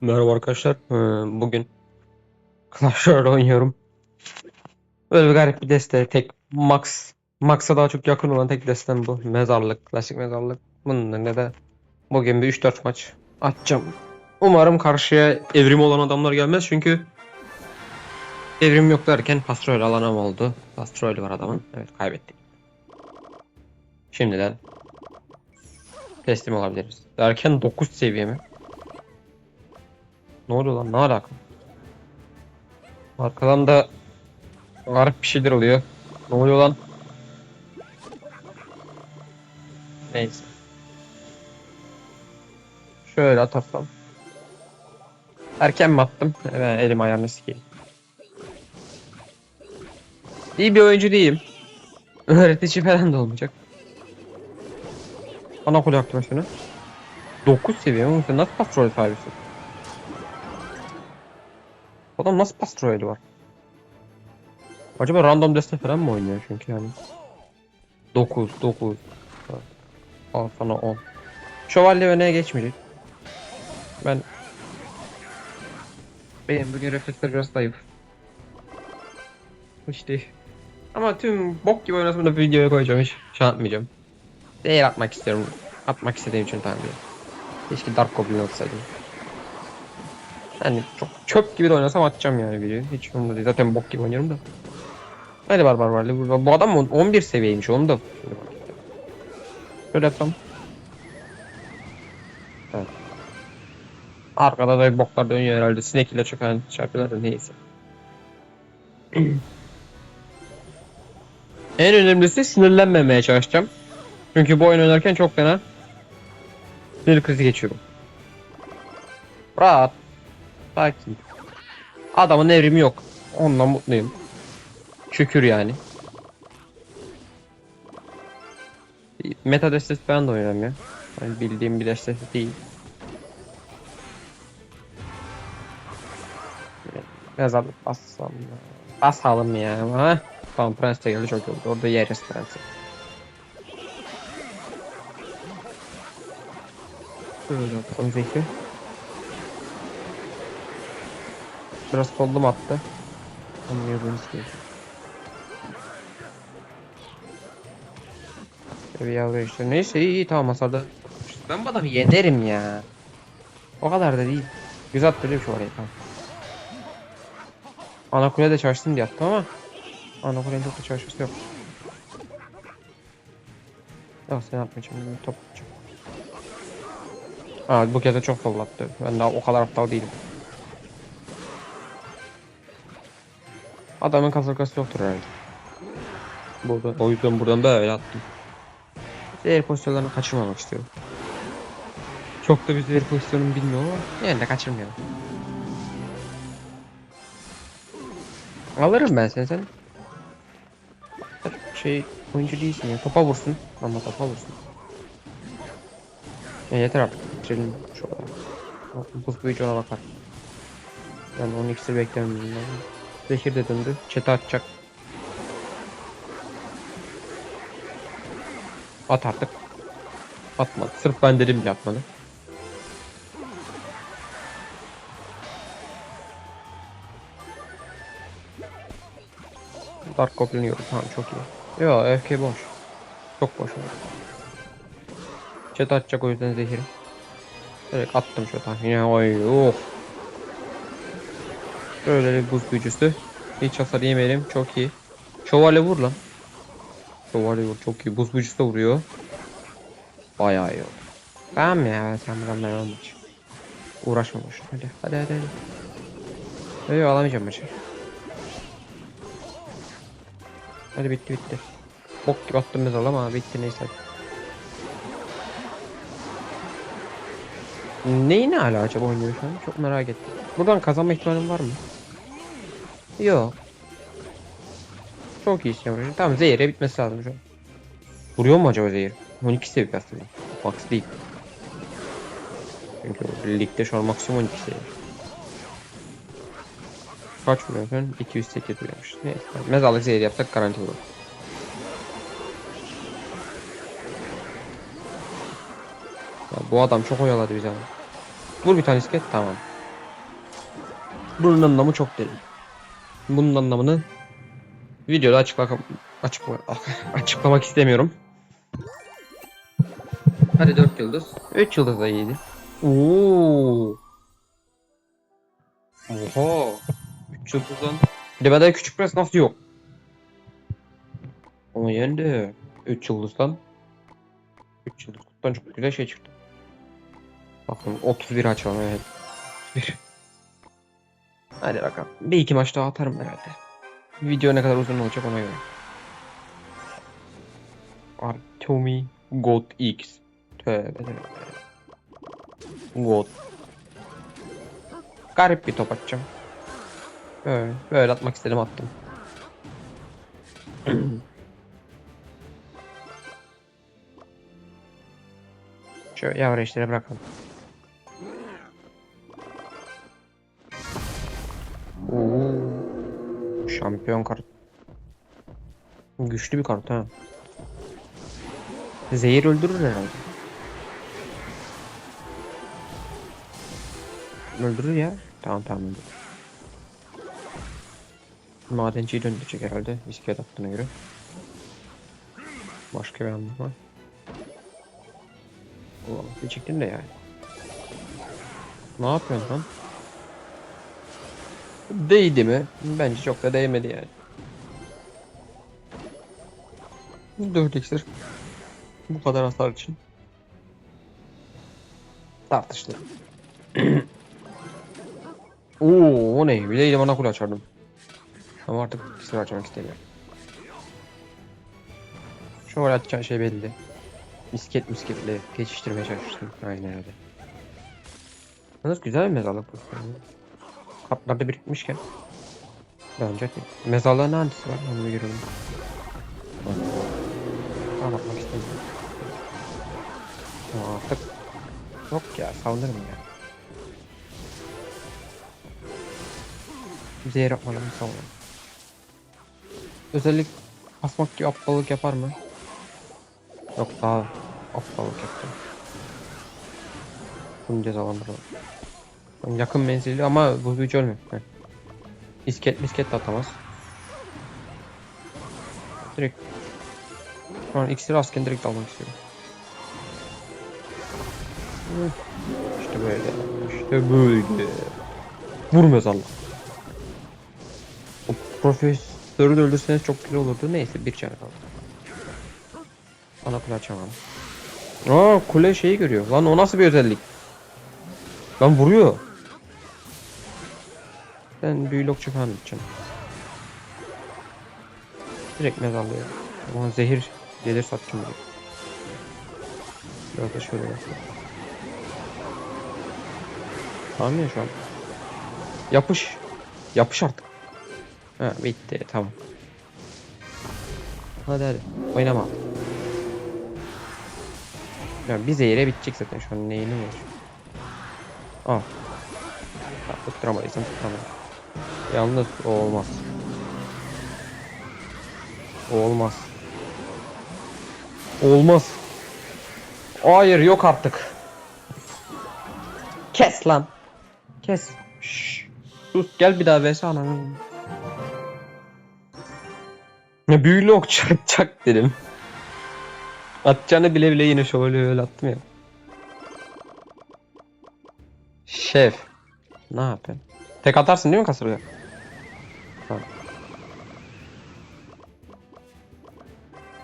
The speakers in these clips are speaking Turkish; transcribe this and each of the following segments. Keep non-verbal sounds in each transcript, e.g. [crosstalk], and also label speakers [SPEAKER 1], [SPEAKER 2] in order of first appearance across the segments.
[SPEAKER 1] Merhaba arkadaşlar. Ee, Bugün Clash Royale oynuyorum. Böyle bir garip bir deste. Tek Max. Max'a daha çok yakın olan tek destem bu. Mezarlık. Klasik mezarlık. Bunun önüne de bugün bir 3-4 maç atacağım. Umarım karşıya evrim olan adamlar gelmez çünkü evrim yok derken Pastrol alanım oldu. Pastrol var adamın. Evet kaybettik. Şimdiden teslim olabiliriz. Derken 9 seviye mi? Ne oluyor lan? Ne alaka? Arkadan da garip bir şeyler oluyor. Ne oluyor lan? Neyse. Şöyle atarsam. Erken mi attım? Ben elim ayağımı sikeyim. İyi bir oyuncu değilim. [laughs] Öğretici falan da olmayacak. Ana kule aktivasyonu. 9 seviye mi? Nasıl patrol sahibisin? Adam nasıl pastroli var? Acaba random deste falan mı oynuyor çünkü yani? 9, 9. Al sana 10. Şövalye öne geçmeyecek. Ben benim bugün refleksler biraz zayıf. İşte. Ama tüm bok gibi oynasam da videoya koyacağım hiç şey atmayacağım. Değer atmak istiyorum. Atmak istediğim için tamam. Keşke Dark Goblin atsaydım. Yani çok çöp gibi de oynasam atacağım yani videoyu. Hiç umurumda değil. Zaten bok gibi oynuyorum da. Hadi barbar barbar. Bu, bu adam 11 seviyeymiş onu da. Şöyle yapsam. Evet. Arkada da boklar dönüyor herhalde. Sinek ile çok hani çarpıyorlar da neyse. [clears throat] en önemlisi sinirlenmemeye çalışacağım. Çünkü bu oyun oynarken çok fena sinir krizi geçiyorum. Rahat. Sakin. Adamın evrimi yok. Ondan mutluyum. Şükür yani. Meta destesi falan da oynamıyor. Yani bildiğim bir destesi değil. Biraz alıp bassam ya. Basalım ya. Ha? Tamam Prens de geldi çok oldu. Orada yeriz Prens'i. Şöyle yapalım Zeki. Biraz kollum attı. Anlıyordunuz ki. Bir yavru işte. Neyse iyi iyi tamam hasarda. Ben bu adamı yenerim ya. O kadar da değil. Güzel attırıyor şu orayı tamam. Ana kule de çalışsın diye attım ama Ana kulenin çok da çalışması yok. Yok sen yapmayacağım. Ben top atacağım. Aa bu kez de çok sollattı. Ben daha o kadar aptal değilim. Adamın kasırgası yoktur herhalde. Burada, o yüzden buradan da öyle attım. Zehir pozisyonlarını kaçırmamak istiyorum. Çok da bir zehir pozisyonum bilmiyorum ama yani de kaçırmıyorum. Alırım ben seni sen. Şey oyuncu değilsin ya topa vursun ama topa vursun. Ya yeter artık bitirelim şu an. Buz büyücü ona bakar. Ben onun iksir beklemiyorum. Zehir de döndü. Çete atacak. At artık. Atmadı. Sırf ben dedim diye atmadı. Dark Goblin yiyorum. Tamam çok iyi. Yo FK boş. Çok boş. Çete atacak o yüzden zehiri. Direkt attım şu tahmine. Oy oh. Böyle bir buz büyücüsü. Hiç hasar yemeyelim. Çok iyi. Şövalye vur lan. Şövalye vur. Çok iyi. Buz büyücüsü de vuruyor. Bayağı iyi oldu. Tamam ya. Sen buradan ben maç. Uğraşma boşuna. Hadi hadi hadi. hadi. Yok alamayacağım maçı. Hadi bitti bitti. Bok gibi attım mezal ama bitti neyse. Neyi ne hala acaba oynuyor şu an? Çok merak ettim. Buradan kazanma ihtimalim var mı? Yok. Çok iyi istiyorum. Tamam zehire bitmesi lazım şu an. Vuruyor mu acaba zehir? 12 seviye aslında. Max değil. Çünkü ligde şu an maksimum 12 seviye. Kaç vuruyor sen? 208 vuruyormuş. Neyse. Mezarlık zehir yapsak garanti olur. Ya bu adam çok oyaladı bizi ama. Vur bir tane isket tamam. Bunun anlamı çok derin. Bunun anlamını videoda açıkla açıkla açıklamak istemiyorum. Hadi 4 yıldız. 3 yıldız da iyiydi. Oo. Oha. 3 yıldızdan. Bir de bende küçük pres nasıl yok? Ama yendi. 3 yıldızdan. 3 yıldız. Kutudan çok güzel şey çıktı. Bakın 31 açalım evet. 31. Hadi bakalım. Bir iki maç daha atarım herhalde. Video ne kadar uzun olacak ona göre. Artomi God X. Tövbe tövbe. God. Garip bir top atacağım. Böyle, böyle atmak istedim attım. [clears throat] Şöyle yavru işleri bırakalım. Şampiyon kart. Güçlü bir kart ha. Zehir öldürür herhalde. Öldürür ya. Tamam tamam öldürür. Madenciyi döndürecek herhalde. İskelet attığına göre. Başka bir anlamı var. Ulan bir çektin de yani. Ne yapıyorsun lan? Değdi mi? Bence çok da değmedi yani. 4 iksir. Bu kadar hasar için. Tartıştı. [clears throat] Oo, o ne? Bir de elim ana kule açardım. Ama artık iksir açmak istemiyorum. Şu an atacağın şey belli. Misket misketle geçiştirmeye çalıştım. Aynen öyle. Yalnız güzel bir mezarlık bu. Kaplarda birikmişken. Bence mezarlığın ne antisi var onu bir görelim. Ama bakmak istemiyorum. Ama artık yok ya savunurum ya. Zehir atmadan savunurum. Özellik asmak gibi aptallık yapar mı? Yok daha aptallık yaptı. Bunu cezalandıralım. Yakın menzilli ama bu güç ölmüyor. Heh. İsket misket de atamaz. Direkt şu an iksir asken direkt almak istiyorum. İşte böyle. İşte böyle. Vurmuyoruz Allah. O profesörü de öldürseniz çok güzel olurdu. Neyse bir canı kaldı. Ana kule açamam. Aa kule şeyi görüyor. Lan o nasıl bir özellik? Lan vuruyor. Ben büyülokçu falan edeceğim. Direkt mezarlıyor. Ama zehir gelir satacağım direkt. Biraz da şöyle yapayım. Tamam ya şu an. Yapış. Yapış artık. Ha bitti tamam. Hadi hadi. Oynama. Ya bir zehire bitecek zaten şu an neyini var. Al. Tutturamadıysan tutturamadım. Yalnız o olmaz. O olmaz. Olmaz. Hayır yok artık. Kes lan. Kes. Şşş. Sus gel bir daha vs ananı. Ya büyülü ok çak dedim. Atacağını bile bile yine şöyle öyle attım ya. Şef. Ne yapayım? Tek atarsın değil mi kasırga? Tamam.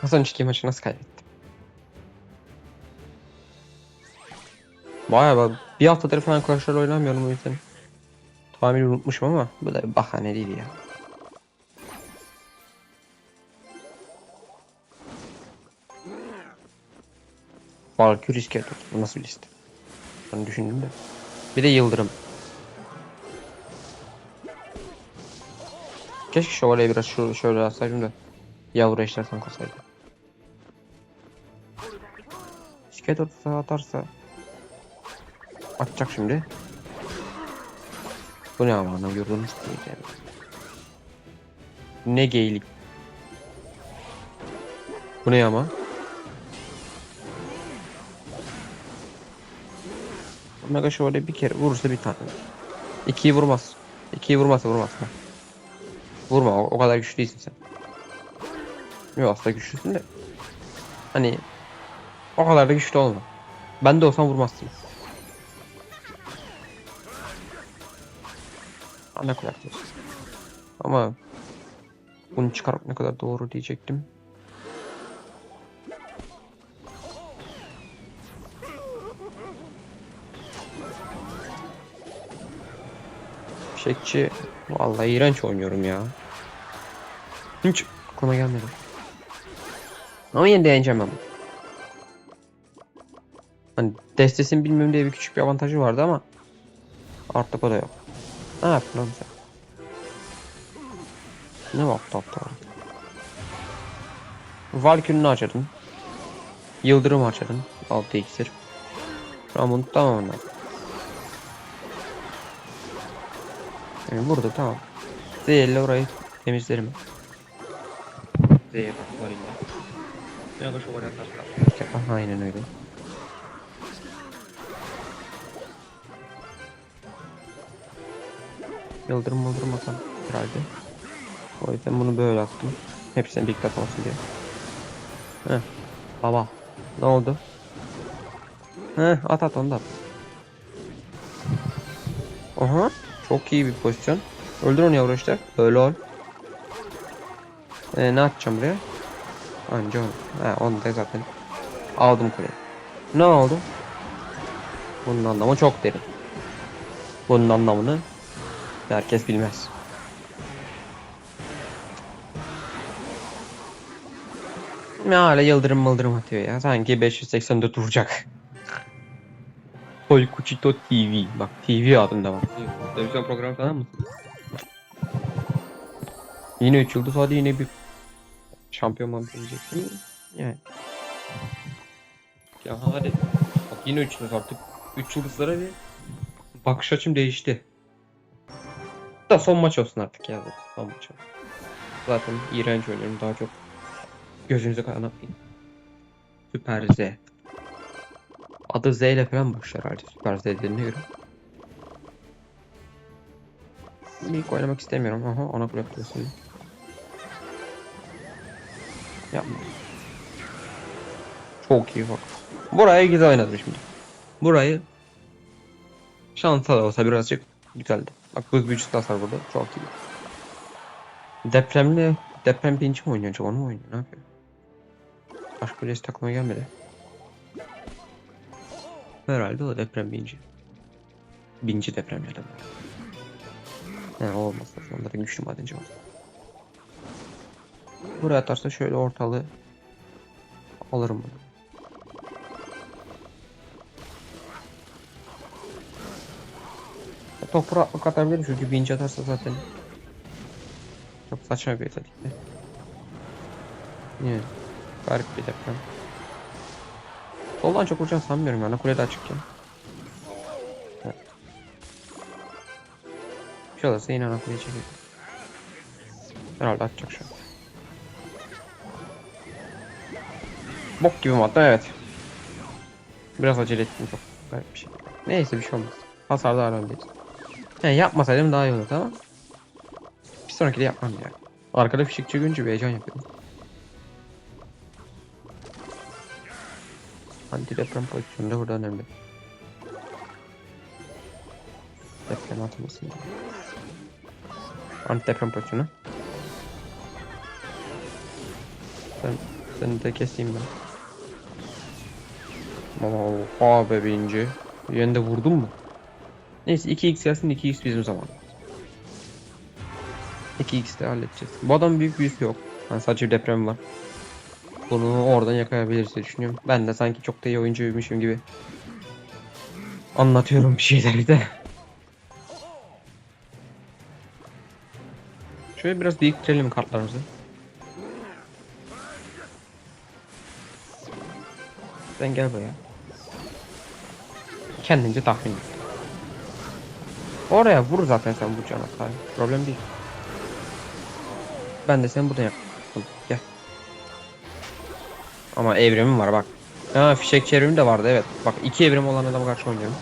[SPEAKER 1] Hasan önceki maçı nasıl kaybettim? Baya bak bir haftadır falan Clash oynamıyorum o yüzden. Tamamen unutmuşum ama bu da bir bahane değil ya. Valkyrie iskelet nasıl bir liste? Ben düşündüm de. Bir de Yıldırım. Keşke şövalyeyi biraz şöyle, şöyle atsaydım da yavru eşler sanki olsaydı. İskelet ortaya atarsa atacak şimdi. Bu ne ama ana gördünüz diyeceğim. Ne geylik. Bu ne ama? Mega şöyle bir kere vurursa bir tane. İkiyi vurmaz. İkiyi vurmasın vurmasın. Vurma o, o kadar güçlü değilsin sen. Yok aslında güçlüsün de. Hani o kadar da güçlü olma. Ben de olsam vurmazsın. Ana diyorsun. Ama bunu çıkarmak ne kadar doğru diyecektim. Fişekçi vallahi iğrenç oynuyorum ya. Hiç aklıma gelmedi. Ama yine deneyeceğim ben. Hani destesini bilmiyorum diye bir küçük bir avantajı vardı ama artık o da yok. Ne yaptın lan sen? Ne yaptı aptal? Valkyrie'ni harcadım. Yıldırım harcadım. 6 iksir. Bunu tamamen lazım. Yani burada tamam. Zehirle orayı temizlerim. Zehir var illa. Ya da şu oraya atarsan. Aynen öyle. Yıldırım yıldırım atam herhalde. O yüzden bunu böyle attım. Hepsine dikkat olsun diye. Heh. Baba. Ne oldu? Heh at at onu da at. Aha. Çok iyi bir pozisyon. Öldür onu yavru işte. Ol. Ee, ne atacağım buraya? Anca onu. Ha, onu da zaten aldım kuleye. Ne oldu? Bunun anlamı çok derin. Bunun anlamını herkes bilmez. Ne hala yıldırım mıldırım atıyor ya. Sanki 584 vuracak. Polkuchito TV. Bak TV adında var. Televizyon programı falan mısın? Yine 3 yıldız hadi yine bir şampiyon mı diyecektim. Yani. Ya hadi. Bak yine 3 yıldız artık. 3 yıldızlara bir bakış açım değişti. Da son maç olsun artık ya. Son maç olsun. Zaten iğrenç oynuyorum daha çok. Gözünüze kanatmayın. Süper Z. Adı Z ile falan başlar herhalde Süper Z dediğine göre. İlk oynamak istemiyorum. Aha ona bırakıyorsun. Yapma. Çok iyi bak. Burayı güzel oynadım şimdi. Burayı şansa da olsa birazcık güzeldi. Bak bu büyücü hasar burada. Çok iyi. Depremli deprem pinci mi oynuyor acaba? Onu mu oynuyor? Ne yapıyor? Başka birisi takıma gelmedi. Herhalde o deprem binci. Binci deprem ya da. O olmaz. Da güçlü madenci var. Buraya atarsa şöyle ortalığı alırım bunu. Toprağa atmak atabilirim çünkü binci atarsa zaten çok saçma bir özellikle. Yani garip bir deprem. Soldan çok vuracağını sanmıyorum yani kulede açıkken. Bir şey olursa yine ana kuleyi çekelim. Herhalde atacak şu an. Bok gibi attım evet. Biraz acele ettim çok garip bir şey. Neyse bir şey olmaz. Hasar daha öndeyiz. He yapmasaydım daha iyi olurdu ama. Bir sonraki de yapmam ya. Arkada fişekçi görünce bir heyecan yapıyorum. Anti deprem pozisyonu da burada önemli. Deprem atmasın. Anti deprem pozisyonu. Ben seni de keseyim ben. Oha be birinci. De vurdun mu? Neyse 2x gelsin 2x bizim zaman. 2x de halledeceğiz. Bu adam büyük büyüsü yok. Yani sadece bir deprem var. Bunu oradan yakalayabiliriz diye düşünüyorum. Ben de sanki çok da iyi oyuncuymuşum gibi anlatıyorum bir şeyleri de. Şöyle biraz biriktirelim kartlarımızı. Sen gel buraya. Kendince tahmin et. Oraya vur zaten sen bu cana. Hayır, problem değil. Ben de sen buradan yap. Gel. Ama evrimim var bak. Ha fişek çevrimi de vardı evet. Bak iki evrim olan adama karşı oynuyorum.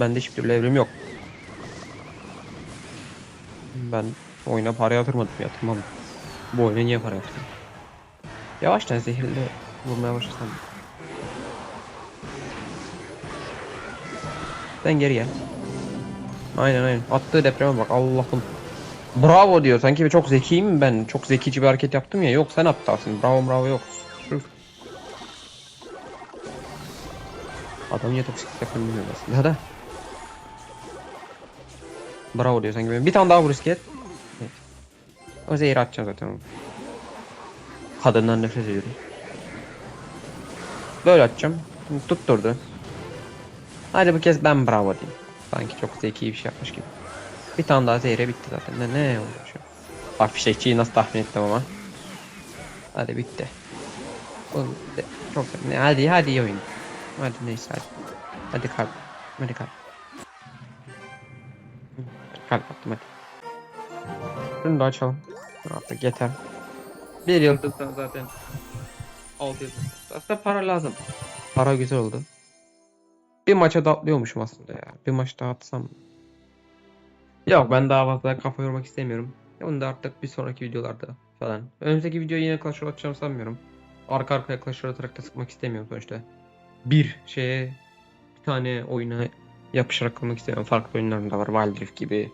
[SPEAKER 1] Bende hiçbir türlü evrim yok. Ben oyuna para yatırmadım, yatırmam. Bu oyuna niye para yatırdım? Yavaştan zehirli vurmaya başlasam. Sen geri gel. Aynen aynen. Attığı depreme bak Allah'ım. Bravo diyor. Sanki çok zekiyim ben. Çok zekici bir hareket yaptım ya. Yok sen aptalsın. Bravo bravo yok. Adam niye yaptığını bilmiyorum aslında da. Bravo diyor sanki. Bir tane daha vur riske et. Evet. O zehir atacağım zaten. Kadından nefret ediyorum. Böyle atacağım. Tutturdu. Hadi bu kez ben bravo diyeyim. Sanki çok zeki bir şey yapmış gibi. Bir tane daha zehre bitti zaten. Ne, ne oldu şu? Bak fişekçiyi nasıl tahmin ettim ama. Hadi bitti. Oğlum, çok ne, hadi hadi oyun. Hadi neyse hadi. Hadi kalp. Hadi kalp. Kalp attım hadi. Şunu da açalım. Artık yeter. Bir yıldızdan zaten 6 yıldız. Aslında para lazım. Para güzel oldu. Bir maça da atlıyormuşum aslında ya. Bir maç daha atsam. Yok ben daha fazla kafa yormak istemiyorum. Onu da artık bir sonraki videolarda falan. Önümüzdeki video yine Clash Royale atacağımı sanmıyorum. Arka arkaya Clash Royale atarak da sıkmak istemiyorum sonuçta. Bir şeye bir tane oyuna yapışarak kalmak istemiyorum. Farklı oyunlarım da var. Wild Rift gibi,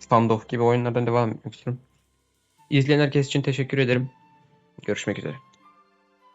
[SPEAKER 1] Standoff gibi oyunlardan devam etmek istiyorum. İzleyen herkes için teşekkür ederim. Görüşmek üzere.